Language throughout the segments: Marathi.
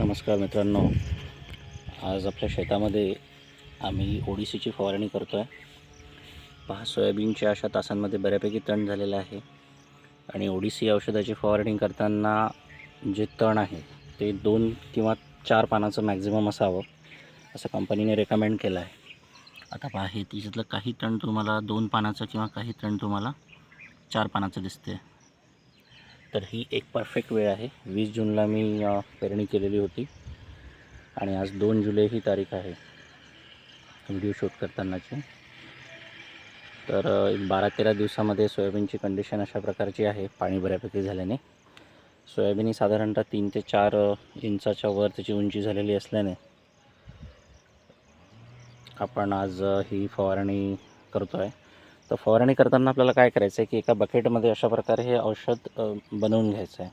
नमस्कार मित्रांनो. आज आपल्या शेतामध्ये आम्ही ओडिसीची फवारणी करतो आहे पहा सोयाबीनच्या अशा तासांमध्ये बऱ्यापैकी तण झालेलं आहे. आणि ओडिसी औषधाची फवारणी करताना जे तण आहे ते दोन किंवा चार पानाचं मॅक्झिमम असावं असं कंपनीने रेकमेंड केलं आहे. आता पहा हे तिच्यातलं काही तण तुम्हाला दोन पानाचं किंवा काही तण तुम्हाला चार पानाचं दिसते तर ही एक परफेक्ट वेळ आहे. वीस जूनला मी पेरणी केलेली होती. आणि आज दोन जुलै ही तारीख आहे. व्हिडिओ शूट करतानाची. तर एक बारा तेरा दिवसामध्ये सोयाबीनची कंडिशन अशा प्रकारची आहे पाणी बऱ्यापैकी झाल्याने. सोयाबीन ही साधारणतः तीन ते चार इंचाच्या वर त्याची उंची झालेली असल्याने आपण आज ही फवारणी करतो आहे तर फवारणी करताना आपल्याला काय करायचं आहे की एका बकेटमध्ये अशा प्रकारे हे औषध बनवून घ्यायचं आहे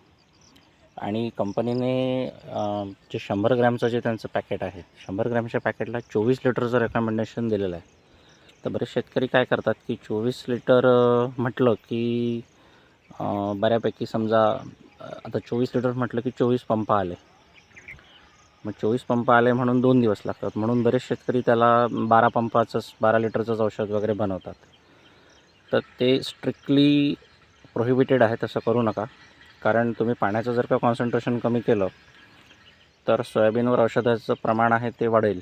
आणि कंपनीने जे शंभर ग्रॅमचं जे त्यांचं पॅकेट आहे शंभर ग्रॅमच्या पॅकेटला चोवीस लिटरचं रेकमेंडेशन दिलेलं आहे तर बरेच शेतकरी काय करतात की चोवीस लिटर म्हटलं की बऱ्यापैकी समजा आता चोवीस लिटर म्हटलं की चोवीस पंप आले. मग चोवीस पंप आले म्हणून दोन दिवस लागतात. म्हणून बरेच शेतकरी त्याला बारा पंपाचंच बारा लिटरचंच औषध वगैरे बनवतात. तर ते स्ट्रिक्टली प्रोहिबिटेड आहे तसं करू नका. कारण तुम्ही पाण्याचं जर का कॉन्सन्ट्रेशन कमी केलं तर सोयाबीनवर औषधाचं प्रमाण आहे ते वाढेल.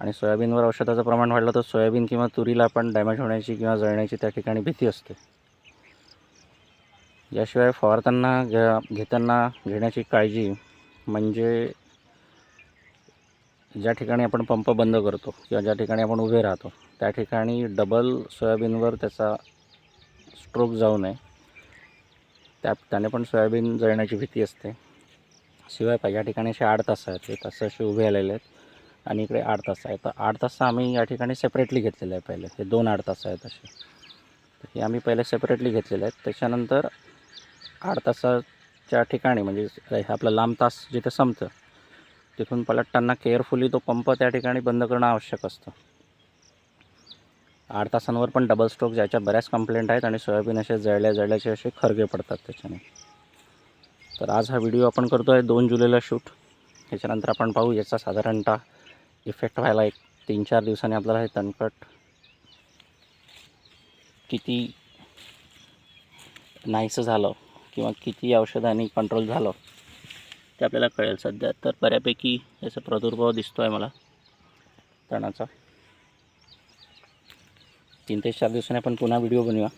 आणि सोयाबीनवर औषधाचं प्रमाण वाढलं तर सोयाबीन किंवा तुरीला पण डॅमेज होण्याची किंवा जळण्याची त्या ठिकाणी भीती असते. याशिवाय फवारताना घ्या घेताना घेण्याची काळजी म्हणजे ज्या ठिकाणी आपण पंप बंद करतो किंवा ज्या ठिकाणी आपण उभे राहतो त्या ठिकाणी डबल सोयाबीनवर त्याचा स्ट्रोक जाऊ नये. त्या त्याने पण सोयाबीन जळण्याची भीती असते. शिवाय पा या ठिकाणी असे आठ तास आहेत. हे तास असे उभे आलेले आहेत आणि इकडे आठ तास आहेत. तर आठ तास आम्ही या ठिकाणी सेपरेटली घेतलेले आहे पहिले. हे दोन आठ तास आहेत असे. हे आम्ही पहिले सेपरेटली घेतलेले आहेत. त्याच्यानंतर आठ तासाच्या ठिकाणी म्हणजे आपला आपलं लांब तास जिथे संपतं तिथून पलटताना केअरफुली तो पंप त्या ठिकाणी बंद करणं आवश्यक असतं. आठ तासांवर पण डबल स्ट्रोक ज्याच्या बऱ्याच कंप्लेंट आहेत आणि सोयाबीन असे जळल्या जळल्याचे असे खरगे पडतात त्याच्याने. तर आज हा व्हिडिओ आपण करतो आहे दोन जुलैला शूट त्याच्यानंतर आपण पाहू याचा साधारणतः इफेक्ट व्हायला एक तीन चार दिवसांनी आपल्याला हे तणकट किती नाहीसं झालं किंवा किती औषधांनी कंट्रोल झालं ते आपल्याला कळेल सध्या. तर बऱ्यापैकी याचा प्रादुर्भाव दिसतो आहे मला तणाचा. तीन ते चार दिवसांनी आपण पुन्हा व्हिडिओ बनवूया.